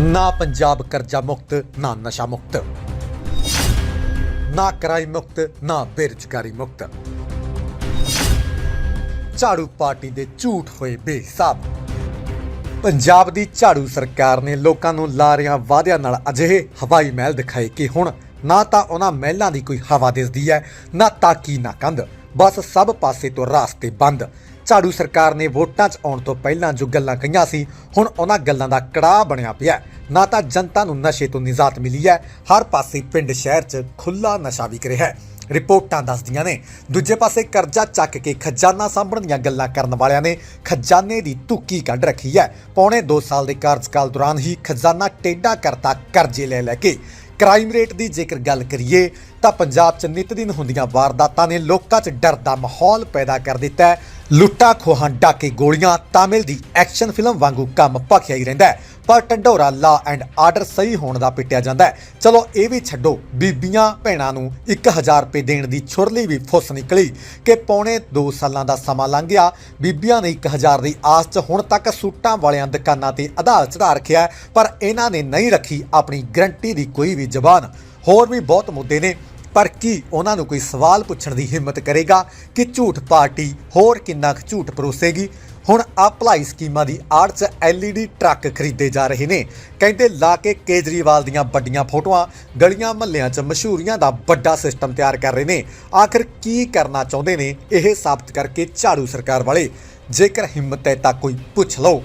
ਨਾ ਪੰਜਾਬ ਕਰਜ਼ਾ ਮੁਕਤ, ਨਾ ਨਸ਼ਾ ਮੁਕਤ। ਨਾ ਕ੍ਰਾਈਮ ਮੁਕਤ, ਨਾ ਬੇਰੁਜ਼ਗਾਰੀ ਮੁਕਤ। ਝਾੜੂ ਪਾਰਟੀ ਦੇ ਝੂਠ ਹੋਏ ਬੇਸਾਬ ਪੰਜਾਬ ਦੀ ਝਾੜੂ ਸਰਕਾਰ ਨੇ ਲੋਕਾਂ ਨੂੰ ਲਾ ਲਾਰਿਆਂ ਵਾਅਦਿਆਂ ਨਾਲ ਅਜਿਹੇ ਹਵਾਈ ਮਹਿਲ ਦਿਖਾਏ ਕਿ ਹੁਣ ਨਾ ਤਾਂ ਉਹਨਾਂ ਮਹਿਲਾਂ ਦੀ ਕੋਈ ਹਵਾ ਦਿਸਦੀ ਹੈ, ਨਾ ਤਾਕੀ ਨਾ ਕੰਧ। ਬਸ ਸਭ ਪਾਸੇ ਤੋਂ ਰਾਸਤੇ ਬੰਦ। ਝਾੜੂ ਸਰਕਾਰ ਨੇ ਵੋਟਾਂ 'ਚ ਆਉਣ ਤੋਂ ਪਹਿਲਾਂ ਜੋ ਗੱਲਾਂ ਕਹੀਆਂ ਸੀ, ਹੁਣ ਉਹਨਾਂ ਗੱਲਾਂ ਦਾ ਕੜਾਹ ਬਣਿਆ ਪਿਆ ਨਾ ਤਾਂ ਜਨਤਾ ਨੂੰ ਨਸ਼ੇ ਤੋਂ ਨਿਜਾਤ ਮਿਲੀ ਹੈ, ਹਰ ਪਾਸੇ ਪਿੰਡ ਸ਼ਹਿਰ 'ਚ ਖੁੱਲਾ ਨਸ਼ਾ ਵਿਕ ਰਿਹਾ ਹੈ। ਰਿਪੋਰਟਾਂ ਦੱਸਦੀਆਂ ਨੇ, ਦੂਜੇ ਪਾਸੇ ਕਰਜ਼ਾ ਚੱਕ ਕੇ ਖਜ਼ਾਨਾ ਸਾਂਭਣ ਦੀਆਂ ਗੱਲਾਂ ਕਰਨ ਵਾਲਿਆਂ ਨੇ ਖਜ਼ਾਨੇ ਦੀ ਧੁੱਕੀ ਕੱਢ ਰੱਖੀ ਹੈ। ਪੌਣੇ 2 ਸਾਲ ਦੇ ਕਾਰਜਕਾਲ ਦੌਰਾਨ ਹੀ ਖਜ਼ਾਨਾ ਟੇਢਾ ਕਰਤਾ ਕਰਜ਼ੇ ਲੈ ਲੈ ਕੇ। ਕ੍ਰਾਈਮ ਰੇਟ ਦੀ ਜੇਕਰ ਗੱਲ ਕਰੀਏ ਤਾਂ ਪੰਜਾਬ 'ਚ ਨਿਤ ਦਿਨ ਹੁੰਦੀਆਂ ਵਾਰਦਾਤਾਂ ਨੇ ਲੋਕਾਂ 'ਚ ਡਰ ਦਾ ਮਾਹੌਲ ਪੈਦਾ ਕਰ ਦਿੱਤਾ ਹੈ। ਲੁੱਟਾਂ, ਖੋਹਾਂ, ਡਾਕੇ, ਗੋਲੀਆਂ ਤਾਮਿਲ ਦੀ ਐਕਸ਼ਨ ਫਿਲਮ ਵਾਂਗੂ ਕੰਮ ਭਖਿਆ ਹੀ ਰਹਿੰਦਾ ਹੈ। ਪਰ ਢੰਡੋਰਾ ਲਾ ਐਂਡ ਆਰਡਰ ਸਹੀ ਹੋਣ ਦਾ ਪਿੱਟਿਆ ਜਾਂਦਾ ਹੈ। ਚਲੋ ਇਹ ਵੀ ਛੱਡੋ, ਬੀਬੀਆਂ ਭੈਣਾਂ ਨੂੰ 1000 ਰੁਪਏ ਦੇਣ ਦੀ ਛੁਰਲੀ ਵੀ ਫੁੱਸ ਨਿਕਲੀ ਕਿ ਪੌਣੇ 2 ਸਾਲਾਂ ਦਾ ਸਮਾਂ ਲੰਘ ਗਿਆ। ਬੀਬੀਆਂ ਨੇ 1000 ਦੀ ਆਸ 'ਚ ਹੁਣ ਤੱਕ ਸੂਟਾਂ ਵਾਲਿਆਂ ਦੁਕਾਨਾਂ ਤੇ ਆਧਾਰ ਚੜਾ ਰੱਖਿਆ ਪਰ ਇਹਨਾਂ ਨੇ ਨਹੀਂ ਰੱਖੀ ਆਪਣੀ ਗਰੰਟੀ ਦੀ ਕੋਈ ਵੀ ਜ਼ਬਾਨ। ਹੋਰ ਵੀ ਬਹੁਤ ਮੁੱਦੇ ਨੇ, ਪਰ ਕੀ ਉਹਨਾਂ ਨੂੰ ਕੋਈ ਸਵਾਲ ਪੁੱਛਣ ਦੀ ਹਿੰਮਤ ਕਰੇਗਾ ਕਿ ਝੂਠ ਪਾਰਟੀ ਹੋਰ ਕਿੰਨਾ ਕੁ ਝੂਠ ਪਰੋਸੇਗੀ? ਹੁਣ ਆ ਭਲਾਈ ਸਕੀਮਾਂ ਦੀ ਆੜ 'ਚ LED ਟਰੱਕ ਖਰੀਦੇ ਜਾ ਰਹੇ ਨੇ। ਕਹਿੰਦੇ ਲਾ ਕੇ ਕੇਜਰੀਵਾਲ ਦੀਆਂ ਵੱਡੀਆਂ ਫੋਟੋਆਂ ਗਲੀਆਂ ਮਹੱਲਿਆਂ 'ਚ ਮਸ਼ਹੂਰੀਆਂ ਦਾ ਵੱਡਾ ਸਿਸਟਮ ਤਿਆਰ ਕਰ ਰਹੇ ਨੇ। ਆਖਰ ਕੀ ਕਰਨਾ ਚਾਹੁੰਦੇ ਨੇ ਇਹ ਸਾਬਤ ਕਰਕੇ ਝਾੜੂ ਸਰਕਾਰ ਵਾਲੇ? ਜੇਕਰ ਹਿੰਮਤ ਹੈ ਤਾਂ ਕੋਈ ਪੁੱਛ ਲਓ।